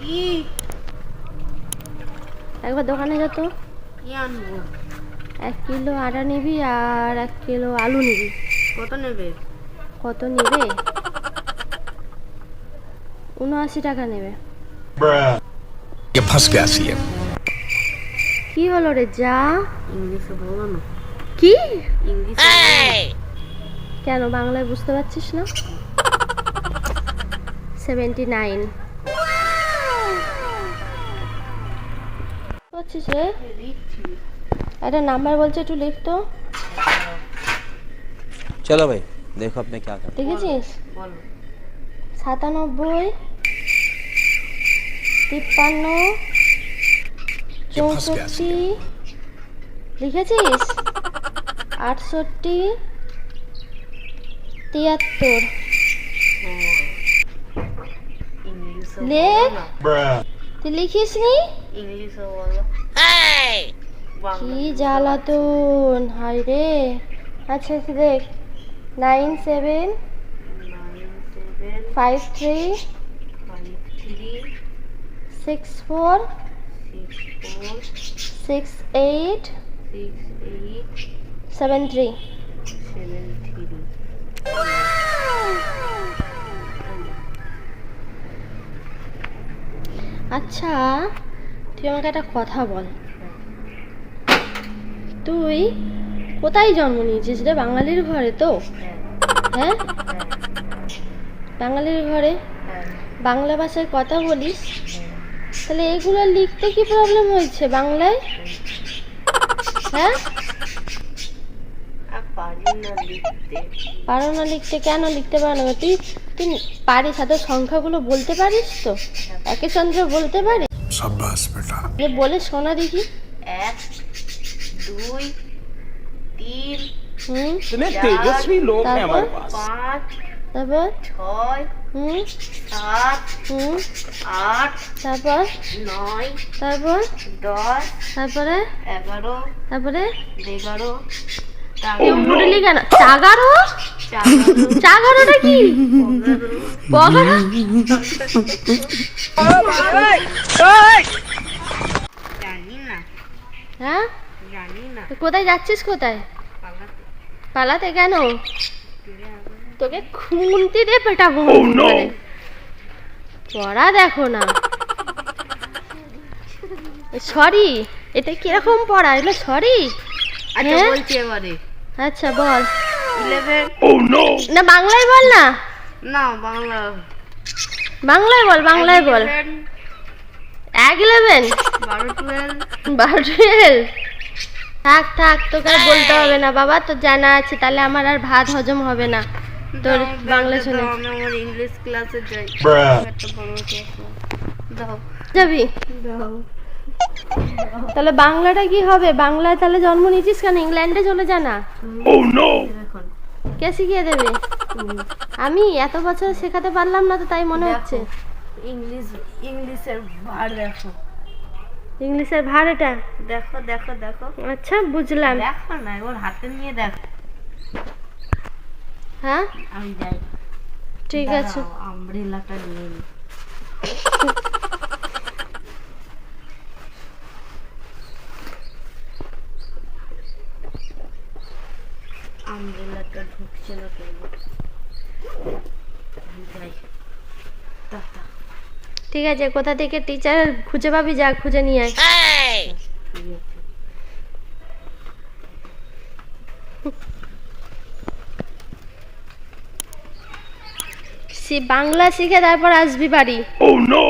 কি একবার দোকানে যা তো। কি আনব? এক কিলো আটা নিবি আর এক কিলো আলু নিবি। কত নেবে? কত নেবে? উনআশি টাকা নেবে। কি হলো রে যা? ইংলিশে বলো না। কি? ইংলিশে কেন বাংলায় বুঝতে পারছিস না? Seventy nine. লিখছিস সে একটা নাম্বার বলছে একটু লিখ তো। চলো ভাই দেখো আপনি কে আছেন দেখেছিস? সাতানব্বই তিপ্পান্ন চৌষট্টি লিখেছিস? আটষট্টি তিয়াত্তর। লেখ। তুই লিখিস নি বলো কি জ্বালাতন হাই রে। আচ্ছা আচ্ছা দেখ। Nine seven five three six four six eight seven three. Seven three. আচ্ছা তুই আমাকে একটা কথা বল। তুই কোথায় জন্ম নিয়েছিস রে? বাঙালির ঘরে তো? হ্যাঁ? বাঙালির ঘরে? বাংলা ভাষায় কথা বলিস? তাহলে এগুলো লিখতে কি প্রবলেম হয়েছে বাংলায়? হ্যাঁ? পারো না লিখতে কেন লিখতে পারো না? তুই তুই পারিস সাথে সংখ্যাগুলো বলতে পারিস তো একে চন্দ্র বলতে পারিস शाबाश बेटा যে বলে শোনা দেখি এক দুই তিন হুম इतने तेजस्वी लोग हैं हमारे পাঁচ তারপর ছয় হুম সাত হুম আট তারপর নয় তারপর দশ তারপরে এগারো তারপরে এগারো বললি কেন চাগারো কি? হ্যাঁ? তুই কোথায় যাচ্ছিস কোথায়? পালাতে পালাতে কেন। তোকে খুন্তি দিয়ে পেটাবো। মানে। পড়া দেখো না। সরি এটা কীরকম পড়া? এগুলো সরি? আচ্ছা হ্যাঁ? আচ্ছা বল। ইলেভেন না বাংলায় বল না। না বাংলা। বাংলায় বল বাংলায় বল। এক ইলেভেন বারো টুয়েলভ বারো টুয়েলভ থাক থাক তোকে আর বলতে হবে না বাবা তোর জানা আছে তাহলে আমার আর ভাত হজম হবে না। তোর বাংলা শুনে। আমি আমার ইংলিশ ক্লাসে যাই। দাও। যাবি? দাও। তাহলে বাংলাটা কি হবে? বাংলায় তাহলে জন্ম নিয়েছিস কেন? ইংল্যান্ডে চলে যা না। এখন কে শিখিয়ে দেবে? আমি এত বছর শেখাতে পারলাম না তো তাই মনে হচ্ছে। ইংলিশ ইংলিশের ভার দেখো। ইংলিশের ভাড়াটা দেখো দেখো দেখো। আচ্ছা বুঝলাম। দেখো না এবার হাতে নিয়ে দেখো। হ্যাঁ? আমি যাই। ঠিক আছে। আমব্রেলাটা নিয়ে নি। আমব্রেলাটা ঢুকছে না কেন যাই ঠিক আছে কোথা থেকে টিচার খুঁজে পাবি? যা খুঁজে নিয়ে আয়। সে বাংলা শিখে তারপর আসবি বাড়ি। Oh no!